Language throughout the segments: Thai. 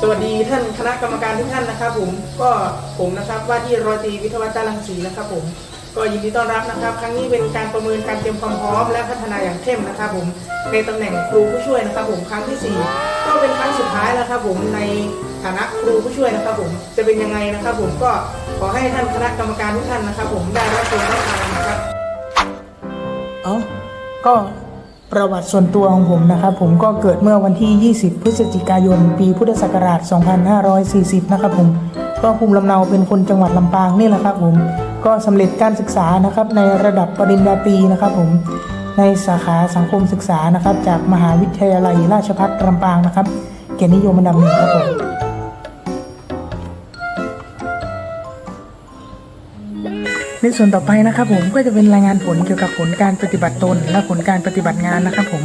สวัสดีท่านคณะกรรมการทุกท่านนะครับ ผมก็ผมนะครับว่าที่รอยตีวิทยวัฒน์จ้าลังสีนะครับ ผมก็ยินดีต้อนรับนะครับ ครั้งนี้เป็นการประเมินการเตรียมความพร้อมและพัฒนาอย่างเข้มนะครับ ผมในตำแหน่งครูผู้ช่วยนะครับ ผมครั้งที่ 4 ก็เป็นครั้งสุดท้ายแล้วครับ ผมในฐานะครูผู้ช่วยนะครับ ผมจะเป็นยังไงนะครับ ผมก็ขอให้ท่านคณะกรรมการทุกท่านนะครับ ผมได้รับชมรับฟังนะครับ เอ้าก็ ประวัติส่วนตัวของผมนะครับผมก็เกิดเมื่อวันที่ 20 พฤศจิกายน ปีพุทธศักราช 2540 นะครับผมก็ภูมิลำเนาเป็นคนจังหวัดลำปางนี่แหละครับผมก็สำเร็จการศึกษานะครับในระดับปริญญาตรีนะครับผมในสาขาสังคมศึกษานะครับ จากมหาวิทยาลัยราชภัฏลำปางนะครับ เกียรตินิยมอันดับหนึ่งครับผม ในส่วนต่อไปนะครับผมก็จะเป็นรายงานผลเกี่ยวกับผลการปฏิบัติตน และผลการปฏิบัติงานนะครับ ผม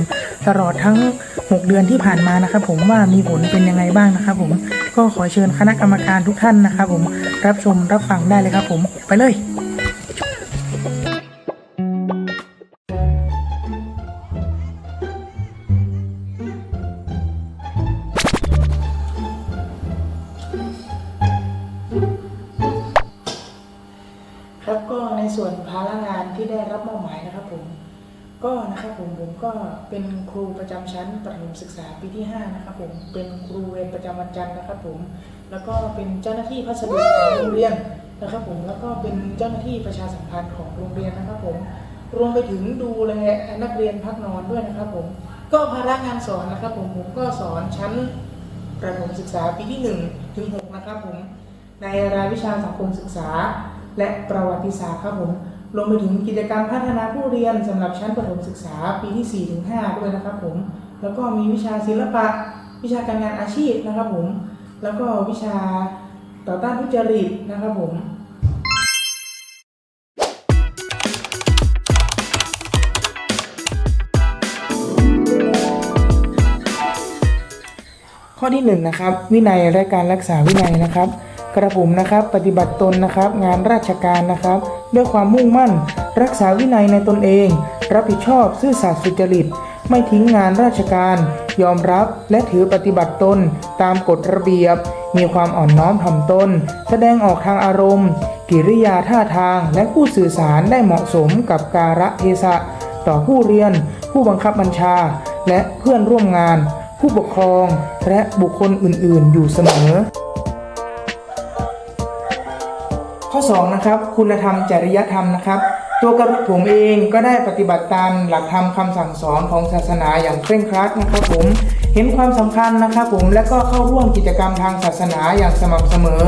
ตลอดทั้ง 6 เดือนที่ผ่านมานะครับ ผมว่ามีผลเป็นยังไงบ้างนะครับ ผมก็ขอเชิญคณะกรรมการทุกท่านนะครับ ผมรับชมรับฟังได้เลยครับ ผมไปเลย ภาระงานที่ได้รับมอบหมายนะครับผมก็นะครับผมผมก็เป็นครูประจำชั้นประถมศึกษาปีที่ 5 นะครับผมเป็นครูเวรประจำวันจันทร์นะครับผมแล้วก็เป็นเจ้าหน้าที่พัสดุของโรงเรียนนะครับผมแล้วก็เป็นเจ้าหน้าที่ประชาสัมพันธ์ของโรงเรียนนะครับผมรวมไปถึงดูแลนักเรียนพักนอนด้วยนะครับผมก็ภาระงานสอนนะครับผมผมก็สอนชั้นประถมศึกษาปีที่1ถึง6นะครับผมในรายวิชาสังคมศึกษา และประวัติศาสตร์ครับผม รวมไปถึงกิจกรรมพัฒนาผู้เรียนสำหรับชั้นประถมศึกษาปีที่4ถึง5ด้วยนะครับผมแล้วก็มีวิชาศิลปะ วิชาการงานอาชีพนะครับผมแล้วก็วิชาต่อต้านทุจริตนะครับผมข้อที่1นงนะครับวินัยและการรักษาวินัยนะครับ กระผมนะครับปฏิบัติตนนะครับ งานราชการนะครับ ด้วยความมุ่งมั่น รักษาวินัยในตนเอง รับผิดชอบซื่อสัตย์สุจริต ไม่ทิ้งงานราชการ ยอมรับและถือปฏิบัติตนตามกฎระเบียบ มีความอ่อนน้อมถ่อมตน แสดงออกทางอารมณ์ กิริยาท่าทางและผู้สื่อสารได้เหมาะสมกับกาละเทศะต่อผู้เรียน ผู้บังคับบัญชา และเพื่อนร่วมงาน ผู้ปกครอง และบุคคลอื่น ๆ อยู่เสมอ ข้อ2นะครับคุณธรรมจริยธรรมนะครับ ตัวกระผมเองก็ได้ปฏิบัติตามหลักธรรมคำสั่งสอนของศาสนาอย่างเคร่งครัดนะครับผมเห็นความสำคัญนะครับผมและก็เข้าร่วมกิจกรรมทางศาสนาอย่างสม่ำเสมอ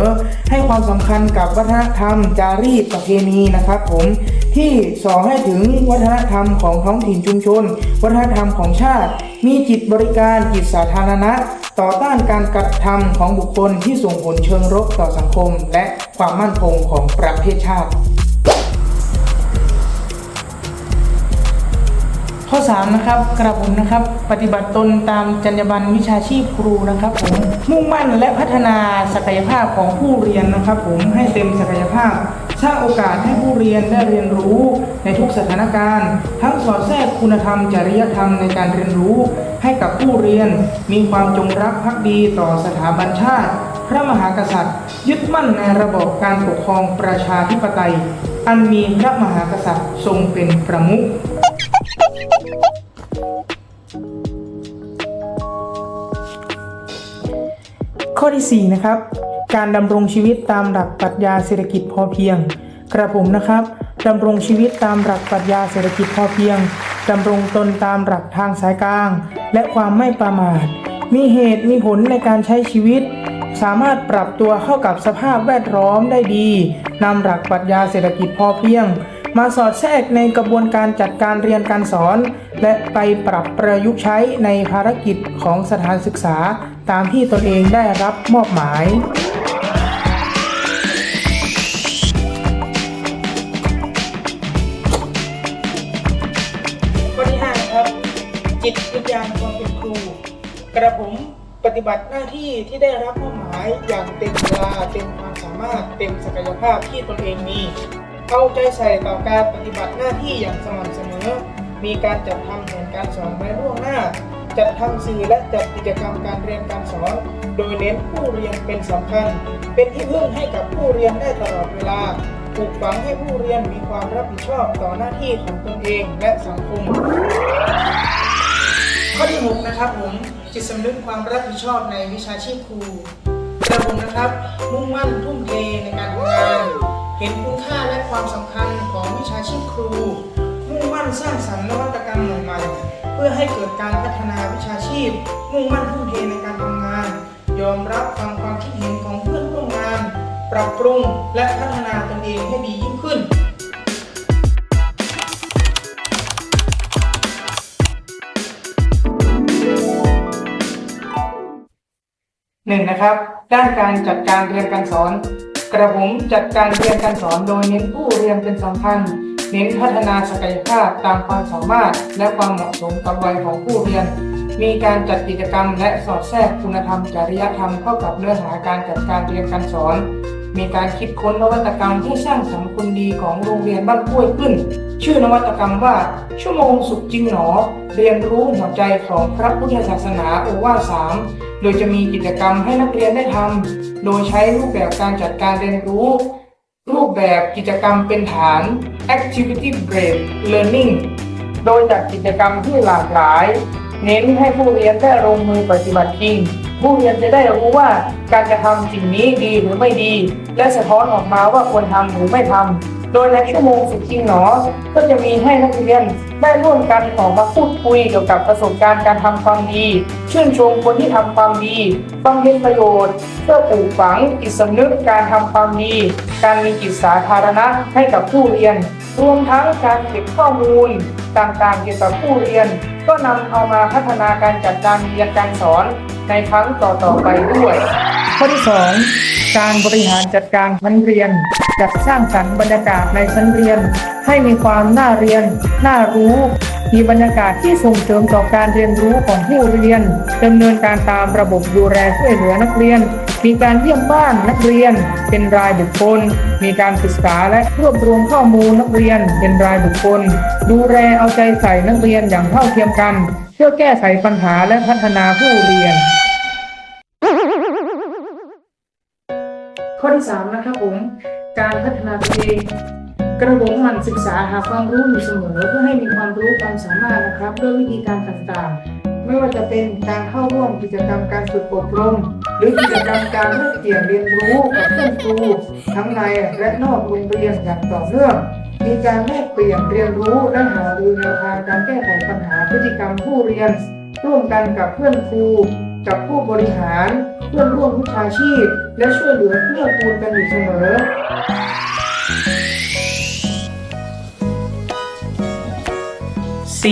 ให้ความสำคัญกับวัฒนธรรมจารีตประเพณีนะครับผม ที่สอนให้ถึงวัฒนธรรมของท้องถิ่นชุมชน วัฒนธรรมของชาติ มีจิตบริการจิตสาธารณะ ต่อต้านการกระทำของบุคคลที่ส่งผลเชิงรบต่อสังคม และความมั่นคงของประเทศชาติ ข้อ3นะครับกระผมนะครับ ปฏิบัติตนตามจรรยาบรรณวิชาชีพครูนะครับผมมุ่งมั่นและพัฒนาศักยภาพของผู้เรียนนะครับ ผมให้เต็มศักยภาพ สร้างโอกาสให้ผู้เรียนได้เรียนรู้ในทุกสถานการณ์ ทั้งสอดแทรกคุณธรรม จริยธรรมในการเรียนรู้ ให้กับผู้เรียนมีความจงรักภักดีต่อสถาบันชาติ พระมหากษัตริย์ ยึดมั่นในระบบการปกครองประชาธิปไตย อันมีพระมหากษัตริย์ทรงเป็นประมุขข้อที่ 4 นะครับ การดำรงชีวิตตามหลักปรัชญาเศรษฐกิจพอเพียง กระผมนะครับดำรงชีวิตตามหลักปรัชญาเศรษฐกิจพอเพียงดำรงตนตามหลักทางสายกลาง และความไม่ประมาท มีเหตุมีผลในการใช้ชีวิต สามารถปรับตัวเข้ากับสภาพแวดล้อมได้ดีนำหลักปรัชญาเศรษฐกิจพอเพียง มาสอดแทรกในกระบวนการจัดการเรียนการสอน และไปปรับประยุกต์ใช้ในภารกิจของสถานศึกษาตามที่ตนเองได้รับมอบหมาย จิตวิญญาณความเป็นครู กระผมปฏิบัติหน้าที่ที่ได้รับมอบหมายอย่างเต็มเวลาเต็มความสามารถเต็มศักยภาพที่ตนเองมีเอาใจใส่ต่อการปฏิบัติหน้าที่อย่างสม่ำเสมอ มีการจัดทำแผนการสอนไว้ล่วงหน้า จัดทำสื่อและจัดกิจกรรมการเรียนการสอน โดยเน้นผู้เรียนเป็นสำคัญ เป็นที่พึ่งให้กับผู้เรียนได้ตลอดเวลาปลูกฝังให้ผู้เรียนมีความรับผิดชอบต่อหน้าที่ของตนเองและสังคม ข้อที่ 6 นะครับผมจิตสำนึกความรับผิดชอบในวิชาชีพครูกระผมนะครับ มุ่งมั่นทุ่มเทในการทำงาน เห็นคุณค่าและความสำคัญของวิชาชีพครู มุ่งมั่นสร้างสรรค์นวัตกรรมใหม่ๆเพื่อให้เกิดการพัฒนาวิชาชีพ มุ่งมั่นทุ่มเทในการทำงาน ยอมรับฟังความคิดเห็นของเพื่อนร่วมงาน ปรับปรุงและพัฒนาตนเองให้ดียิ่งขึ้น หนึ่งนะครับ ด้านการจัดการเรียนการสอน กระผมจัดการเรียนการสอนโดยเน้นผู้เรียนเป็นสำคัญเน้นพัฒนาศักยภาพตามความสามารถ และความเหมาะสมกับวัยของผู้เรียน มีการจัดกิจกรรม และสอดแทรกคุณธรรมจริยธรรมเข้ากับเนื้อหาการจัดการเรียนการสอน มีการคิดค้นนวัตกรรมที่สร้างสรรค์คุณดีของโรงเรียนบ้านกล้วยขึ้น ชื่อนวัตกรรมว่า ชั่วโมงสุขจริงหนอ เรียนรู้หัวใจของพระพุทธศาสนาโอวาสาม โดยจะมีกิจกรรมให้นักเรียนได้ทำ โดยใช้รูปแบบการจัดการเรียนรู้ รูปแบบกิจกรรมเป็นฐาน activity based learning โดยจัดกิจกรรมที่หลากหลาย เน้นให้ผู้เรียนได้ลงมือปฏิบัติจริง ผู้เรียนจะได้รู้ว่าการจะทำสิ่งนี้ดีหรือไม่ดี และสะท้อนออกมาว่าควรทำหรือไม่ทำ โดยในชั่วโมงสุดจริงหนอ ก็จะมีให้นักเรียนได้ร่วมกันออกมาพูดคุยเกี่ยวกับประสบการณ์การทำความดี ชื่นชมคนที่ทำความดีบำเพ็ญประโยชน์ เพื่อปลูกฝังจิตสำนึกการทำความดี การมีจิตสาธารณะให้กับผู้เรียน รวมทั้งการเก็บข้อมูลต่างๆเกี่ยวกับผู้เรียน ก็นำเอามาพัฒนาการจัดการเรียนการสอนในครั้งต่อๆไปด้วย ข้อที่ 2 การบริหารจัดการชั้นเรียน จัดสร้างสรรค์บรรยากาศในชั้นเรียน ให้มีความน่าเรียน น่ารู้ มีบรรยากาศที่ส่งเสริมต่อการเรียนรู้ของผู้เรียนดำเนินการตามระบบดูแลช่วยเหลือนักเรียน มีการเยี่ยมบ้านนักเรียน เป็นรายบุคคล มีการศึกษาและรวบรวมข้อมูลนักเรียน เป็นรายบุคคล ดูแลเอาใจใส่นักเรียนอย่างเท่าเทียมกัน เพื่อแก้ไขปัญหาและพัฒนาผู้เรียนข้อที่3นะครับผม การพัฒนาตัวเองกระผมหมั่นศึกษาหาความรู้อยู่เสมอเพื่อให้มีความรู้ความสามารถนะครับด้วยวิธีการต่างๆ ไม่ว่าจะเป็นการเข้าร่วมกิจกรรมการฝึกอบรม หรือกิจกรรมการแลกเปลี่ยนเรียนรู้กับเพื่อนครูทั้งในและนอกโรงเรียนอย่างต่อเนื่องมีการแลกเปลี่ยนเรียนรู้และหารือแนวทางการแก้ไขปัญหาพฤติกรรมผู้เรียน ร่วมกันกับเพื่อนครู กับผู้บริหารเพื่อนร่วมวิชาชีพ และช่วยเหลือเพื่อกูลกันอยู่เสมอ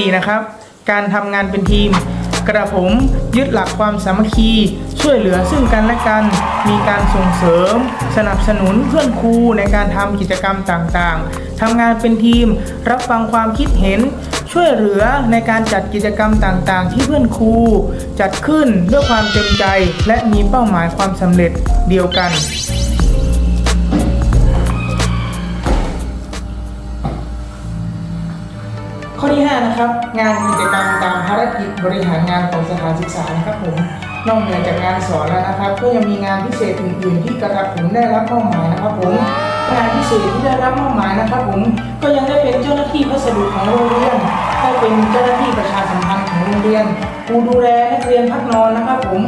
4. นะครับ การทำงานเป็นทีม กระผมยึดหลักความสามัคคี ช่วยเหลือซึ่งกันและกัน มีการส่งเสริม สนับสนุนเพื่อนครูในการทำกิจกรรมต่างๆทำงานเป็นทีม รับฟังความคิดเห็น ช่วยเหลือในการจัดกิจกรรมต่างๆ ที่เพื่อนครู จัดขึ้นด้วยความเต็มใจ และมีเป้าหมายความสำเร็จเดียวกันข้อที่ 5 นะครับ งานกิจกรรมตามภารกิจบริหารงานของสถานศึกษานะครับผมนอกเหนือจากงานสอนแล้วนะครับ ก็ยังมีงานพิเศษอื่น ๆ ที่กระผมได้รับมอบหมายนะครับผมงานพิเศษที่ได้รับมอบหมายนะครับผมก็ยังได้เป็นเครูดูแลนักเรียนพักนอนนะครับผม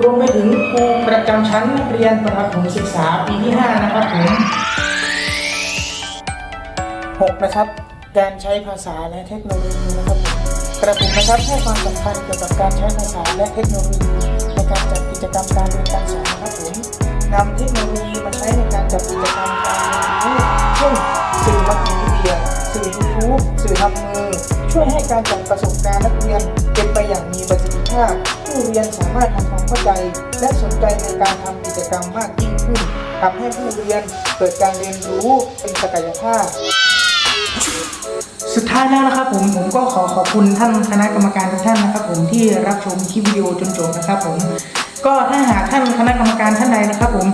รวมไปถึงครูประจำชั้นนักเรียนประถมศึกษาปีที่ 5 นะครับผม6นะครับการใช้ภาษาและเทคโนโลยีนะครับผมกระผมนะครับให้ความสำคัญเกี่ยวกับการใช้ภาษาและเทคโนโลยีในการจัดกิจกรรมการเรียนการสอนนะครับผมนำเทคโนโลยีมาใช้ในการจัดกิจกรรมการเรียนรู้เช่นสื่อมัลติมี สื่อยูทูบสื่อทำมือ ช่วยให้การจัดประสบการณ์นักเรียนเป็นไปอย่างมีประสิทธิภาพ ผู้เรียนสามารถทำความเข้าใจ และสนใจในการทำกิจกรรมมากยิ่งขึ้นทำให้ผู้เรียนเกิดการเรียนรู้เป็นศักยภาพ สุดท้ายแล้วนะครับผมผมก็ขอขอบคุณท่านคณะกรรมการทุกท่านนะครับ ผมที่รับชมคลิปวิดีโอจนจบนะครับผม ก็ถ้าหากท่านคณะกรรมการท่านใดนะครับ ผม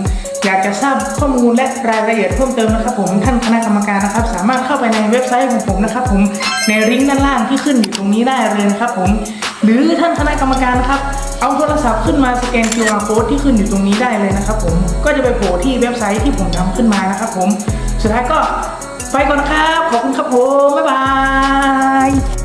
อยากจะทราบข้อมูลและรายละเอียดเพิ่มเติมนะครับ ผมท่านคณะกรรมการนะครับ สามารถเข้าไปในเว็บไซต์ของผมนะครับ ผมในลิงก์ด้านล่างที่ขึ้นอยู่ตรงนี้ได้เลยนะครับ ผม หรือท่านคณะกรรมการนะครับเอาโทรศัพท์ขึ้นมาสแกน QR code ที่ขึ้นอยู่ตรงนี้ได้เลยนะครับ ผมก็จะไปโผล่ที่เว็บไซต์ที่ผมทำขึ้นมานะครับ ผมสุดท้ายก็ไปก่อนนะครับขอบคุณครับผมบ๊ายบาย